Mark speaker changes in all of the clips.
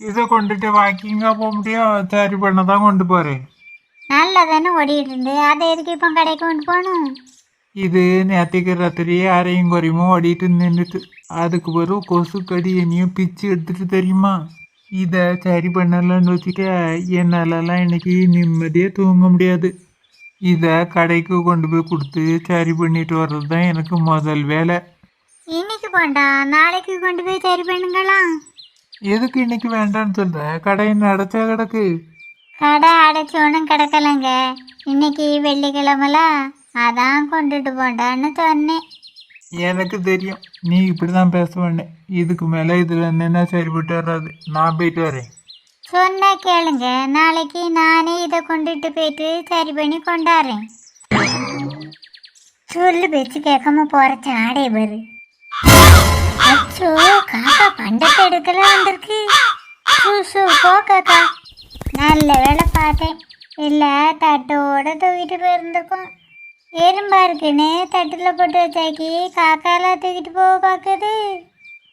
Speaker 1: இதை கொண்டுட்டு வாக்கிங்கா போக முடியும் சரி பண்ண தான் கொண்டு போறேன்
Speaker 2: நல்லா தானே ஓடிட்டு இருந்து அதை எதுக்கு இப்போ கடைக்கு கொண்டு போகணும்
Speaker 1: இது நேற்றுக்கு ராத்திரியே அரையும் குறையுமா ஓடிட்டு நின்றுட்டு அதுக்கு பிறகு கொசு கடி என்னையும் பிச்சு எடுத்துட்டு தெரியுமா இதை சரி பண்ணலன்னு வச்சுக்க என்னாலலாம் இன்னைக்கு நிம்மதியாக தூங்க முடியாது இதை கடைக்கு கொண்டு போய் கொடுத்து சரி பண்ணிட்டு வர்றது தான் எனக்கு முதல் வேலை
Speaker 2: இன்னைக்கு போண்டா நாளைக்கு கொண்டு போய் சரி பண்ணுங்களாம்
Speaker 1: எதுக்கு இன்னைக்கு வேண்டான்னு சொல்ற? கடை நடச்சா கிடக்கு.
Speaker 2: கடை அடைச்சோன்னு கிடக்கலங்க. இன்னைக்கு வெள்ளிக்கிழமெல்லாம் அதான் கொண்டுட்டு போண்டான்னு சொன்னேன்.
Speaker 1: எனக்கு தெரியும். நீ இப்படி தான் பேசுவேன்னு. இதுக்கு மேலே இதில் என்னென்ன சரிப்பட்டு வராது. நான் போயிட்டு வரேன்.
Speaker 2: சொன்னா கேளுங்க. நாளைக்கு நானே இதை கொண்டுட்டு போயிட்டு சரி பண்ணி கொண்டாடுறேன். சொல்லு பேச்சு கேட்காம போற சாடே பாரு அச்சோ காக்கா பண்டத்தை எடுக்கல வந்திருக்கு. சூ சூ போ காக்கா. நல்ல வேலை பார்த்தேன். இல்லை தட்டோட தூக்கிட்டு போயிருந்திருக்கோம். எறும்பா இருக்குன்னு தட்டில் போட்டு வச்சாக்கி காக்காலாம் தூக்கிட்டு போக பார்க்குது.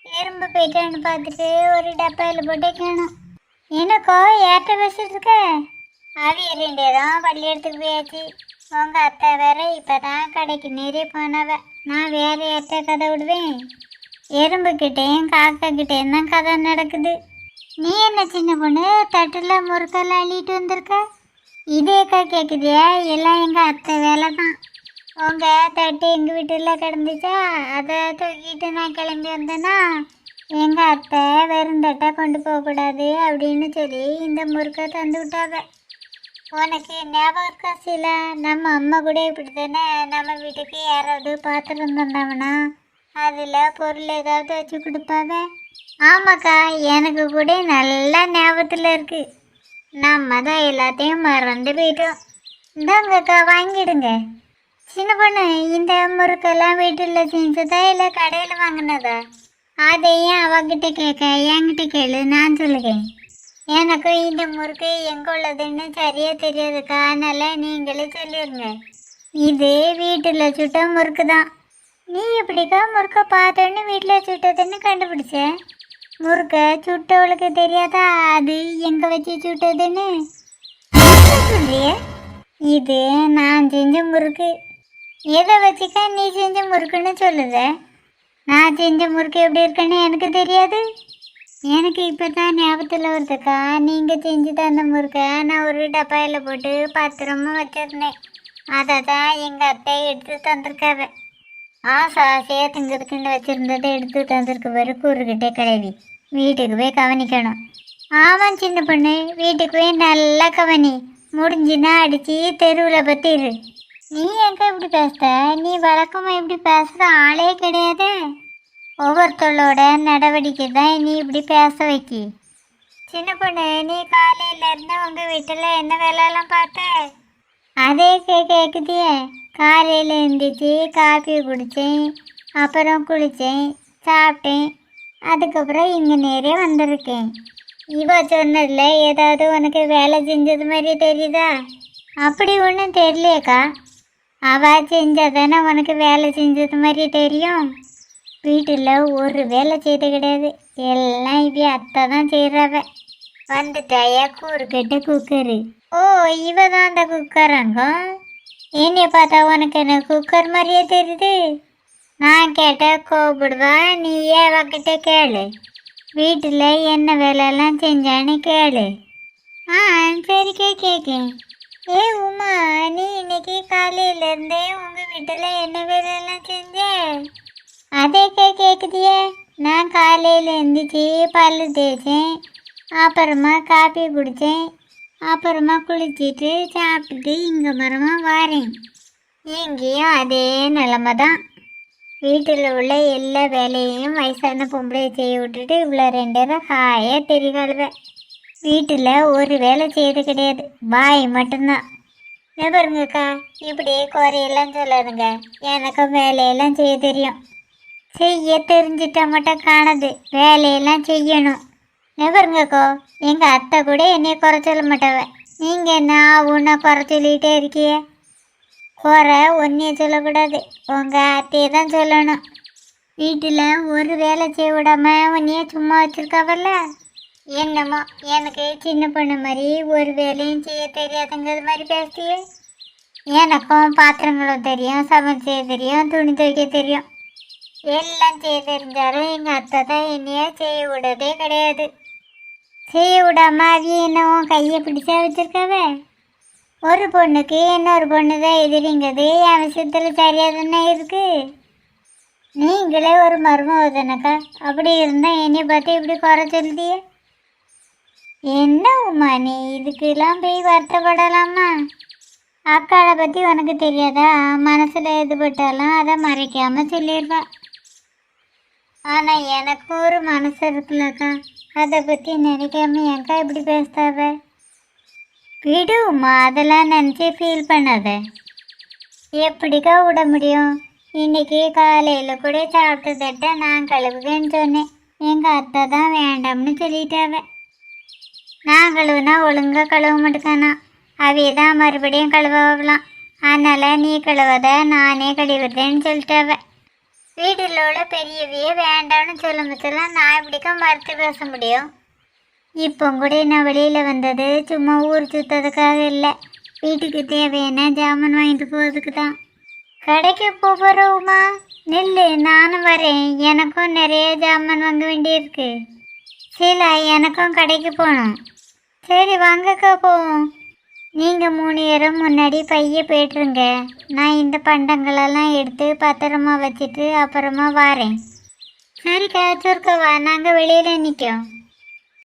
Speaker 2: எறும்பு போயிட்டான்னு பார்த்துட்டு ஒரு டப்பாவில் போட்டு வைக்கணும். எனக்கோ ஏற்ற பேசிட்டு இருக்க? அவிய ரெண்டே தான் பள்ளியிடத்துக்கு போயாச்சு. உங்கள் அத்தை வேற இப்பதான் கடைக்கு நேரே போனவ. நான் வேறு ஏற்ற கதை விடுவேன். எறும்பு கிட்டேயும் காக்கா கிட்டேயும் தான் கதை நடக்குது. நீ என்ன சின்ன பொண்ணு தட்டில் முறுக்கெல்லாம் அள்ளிட்டு வந்திருக்க? இதேக்கா கேட்குதியா எல்லாம் எங்கள் அத்தை வேலை தான் உங்கள் தட்டு எங்கள் வீட்டில் கிடந்துச்சா? அதை தூக்கிட்டு நான் கிளம்பி வந்தேன்னா எங்கள் அத்தை வெறும் தட்டை கொண்டு போகக்கூடாது அப்படின்னு சொல்லி இந்த முறுக்கை தந்து விட்டாங்க. உனக்கு ஞாபகம் இருக்கா சில? நம்ம அம்மா கூட இப்படி தானே நம்ம வீட்டுக்கு யாராவது பாத்திரம் தந்தாங்கன்னா அதில் பொருள் ஏதாவது வச்சு கொடுப்பாங்க ஆமாக்கா எனக்கு கூட நல்லா ஞாபகத்தில் இருக்கு. நம்ம தான் எல்லாத்தையும் மறந்து போயிட்டோம். இந்தாங்கக்கா வாங்கிடுங்க. சின்ன பொண்ணு இந்த முறுக்கெல்லாம் வீட்டில் செஞ்சதா இல்லை கடையில் வாங்கினதா? அதையும் அவகிட்ட கேட்க என்கிட்ட கேளு நான் சொல்லுகிறேன். எனக்கும் இந்த முறுக்கு எங்கே உள்ளதுன்னு சரியாக தெரியாதுக்கா. அதனால் நீங்களே சொல்லிடுங்க இது வீட்டில் சுட்ட முறுக்கு தான் நீ எப்படிக்கா முறுக்க பார்த்தோன்னு வீட்டில் சுட்டதுன்னு கண்டுபிடிச்ச? முறுக்க சுட்டவளுக்கு தெரியாதா? அது எங்க வச்சு சுட்டதுன்னு? சொல்றிய? இது நான் செஞ்ச முறுக்கு. எதை வச்சுக்கா நீ செஞ்ச முறுக்குன்னு சொல்லுத? நான் செஞ்ச முறுக்கு எப்படி இருக்குன்னு எனக்கு தெரியாது. எனக்கு இப்போ தான் ஞாபகத்தில் வருதுக்கா. நீங்கள் செஞ்சு தந்த முறுக்கை நான் ஒரு டப்பாயில் போட்டு பத்திரமா வச்சிருந்தேன். அதை தான் எங்கள் அத்தை எடுத்து தந்திருக்காவ. ஆசை சேர்த்துங்கிறதுக்குன்னு திங்கிறதுக்குன்னு வச்சுருந்ததை எடுத்து தந்திருக்க பாரு கூறுகிட்டே கிளவி வீட்டுக்கு போய் கவனிக்கணும். ஆமாம் சின்ன பொண்ணு வீட்டுக்கு போய் நல்லா கவனி. முடிஞ்சுன்னா அடித்து தெருவில் பற்றிடு நீ எங்க இப்படி பேசுற? நீ வழக்கமாக இப்படி பேசுகிற ஆளே கிடையாது. ஒவ்வொருத்தரோட நடவடிக்கை தான் நீ இப்படி பேச வைக்கி. சின்ன பொண்ணு நீ காலையிலேருந்து உங்கள் வீட்டில் என்ன வேலையெல்லாம் பார்த்த? அதே கேட்குதியே காலையில் எழுந்திரிச்சி காஃபி குடித்தேன் அப்புறம் குளித்தேன் சாப்பிட்டேன். அதுக்கப்புறம் இங்கே நேரே வந்திருக்கேன். இவ சொன்னதில் ஏதாவது உனக்கு வேலை செஞ்சது மாதிரி தெரியுதா? அப்படி ஒன்றும் தெரியலையேக்கா. செஞ்சால் தானே உனக்கு வேலை செஞ்சது மாதிரி தெரியும். வீட்டில் ஒரு வேலை செய்து கிடையாது. எல்லாம் இப்படி அத்தை தான் செய்கிறவ வந்துட்டாயா? கூறு குக்கரு. ஓ இவ தான் அந்த குக்கராங்க? என்னை பார்த்தா உனக்கு என்ன குக்கர் மாதிரியே தெரியுது? நான் கேட்டால் கோபிடுவா நீ ஏவக்கிட்ட கேளு? வீட்டில் என்ன வேலையெல்லாம் செஞ்சான்னு கேளு. ஆ சரிக்கே கேட்கேன் ஏ உமா நீ இன்னைக்கு காலையிலேருந்தே உங்கள் வீட்டில் என்ன வேலையெல்லாம் செஞ்ச? அதே கே கேட்குதியே நான் காலையில் எழுந்திரிச்சி பல்லு தேய்ச்சேன். அப்புறமா காப்பி குடித்தேன் அப்புறமா குளிச்சுட்டு சாப்பிட்டுட்டு இங்கே மரமா வாரேன். இங்கேயும் அதே நிலமை தான் வீட்டில் உள்ள எல்லா வேலையையும் வயசான பொம்பளையை செய்ய விட்டுட்டு இவ்வளோ ரெண்டு பேரும் ஹாயாக தெரிகாளுவேன் வீட்டில் ஒரு வேலை செய்யறது கிடையாது. பாய் மட்டும்தான். என்ன பாருங்கக்கா இப்படியே குறையெல்லாம் சொல்லாதுங்க. எனக்கும் வேலையெல்லாம் செய்ய தெரியும். செய்ய தெரிஞ்சிட்டா மட்டும் காணது. வேலையெல்லாம் செய்யணும். நெவருங்கக்கோ எங்கள் அத்தை கூட என்னைய குறை சொல்ல மாட்டாவ. நீங்கள் என்ன உன்னை குறை சொல்லிகிட்டே இருக்கிய? குறை ஒன்றைய சொல்லக்கூடாது. உங்கள் அத்தையை தான் சொல்லணும். வீட்டில் ஒரு வேலை செய்ய விடாம உன்னைய சும்மா வச்சுருக்காவல்ல? என்னமோ எனக்கு சின்ன பொண்ணு மாதிரி ஒரு வேலையும் செய்ய தெரியாதுங்கிறது மாதிரி பேசுறியே. எனக்கும் பாத்திரங்களும் தெரியும் சமையல் செய்ய தெரியும் துணி துவைக்க தெரியும். எல்லாம் செய்ய தெரிஞ்சாலும் எங்கள் அத்தை தான் என்னைய செய்ய விடதே கிடையாது. செய்ய விடாம அவிய என்னவும் கையை பிடிச்சா வச்சிருக்காவ? ஒரு பொண்ணுக்கு இன்னொரு பொண்ணு தான் எதிரிங்கிறது என் விஷயத்தில் சரியாக தானே இருக்கு? நீங்களே ஒரு மருமக தானக்கா அப்படி இருந்தால் என்னை பார்த்து இப்படி குறை சொல்லியே என்ன உமா நீ? இதுக்கெல்லாம் போய் வருத்தப்படலாமா? அக்காளை பற்றி உனக்கு தெரியாதா? மனசில் எதுபட்டாலும் அதை மறைக்காமல் சொல்லிடுவா. ஆனால் எனக்கு ஒரு மனசு இருக்குல்லக்கா. அதை பற்றி நினைக்காம ஏன்க்கா இப்படி பேசுதாவ விடுமா அதெல்லாம் நினச்சி ஃபீல் பண்ணாத. எப்படிக்கா விட முடியும்? இன்னைக்கு காலையில் கூட சாப்பிட்டதட்ட நான் கழுவுவேன்னு சொன்னேன். எங்கள் அத்தை தான் வேண்டாம்னு சொல்லிட்டாவ. நான் கழுவுனா ஒழுங்கா கழுவ மாட்டேக்கானா அவையே தான் மறுபடியும் கழுவலாம் அதனால் நீ கழுவத நானே கழுவுறேன்னு சொல்லிட்டாவ. வீட்டில் உள்ள பெரியவையே வேண்டாம்னு சொல்லும் நான் எப்படிக்கா மறுத்து பேச முடியும்? இப்போ கூட நான் வெளியில் வந்தது? சும்மா ஊர் சுத்ததுக்காக இல்லை. வீட்டுக்கு தேவையான ஜாமான் வாங்கிட்டு போகிறதுக்கு தான். கடைக்கு போகிறோமா நில்லு நானும் வரேன். எனக்கும் நிறைய ஜாமான் வாங்க வேண்டியிருக்கு. சீலா எனக்கும் கடைக்கு போகணும். சரி வாங்கக்கா போவோம். நீங்கள் மூணு பேரும் முன்னாடி பைய போய்ட்டுருங்க. நான் இந்த பண்டங்களெல்லாம் எடுத்து பத்திரமா வச்சுட்டு அப்புறமா வாரேன். சரிக்கா சுருக்கவா? நாங்கள் வெளியில் நிற்கோம்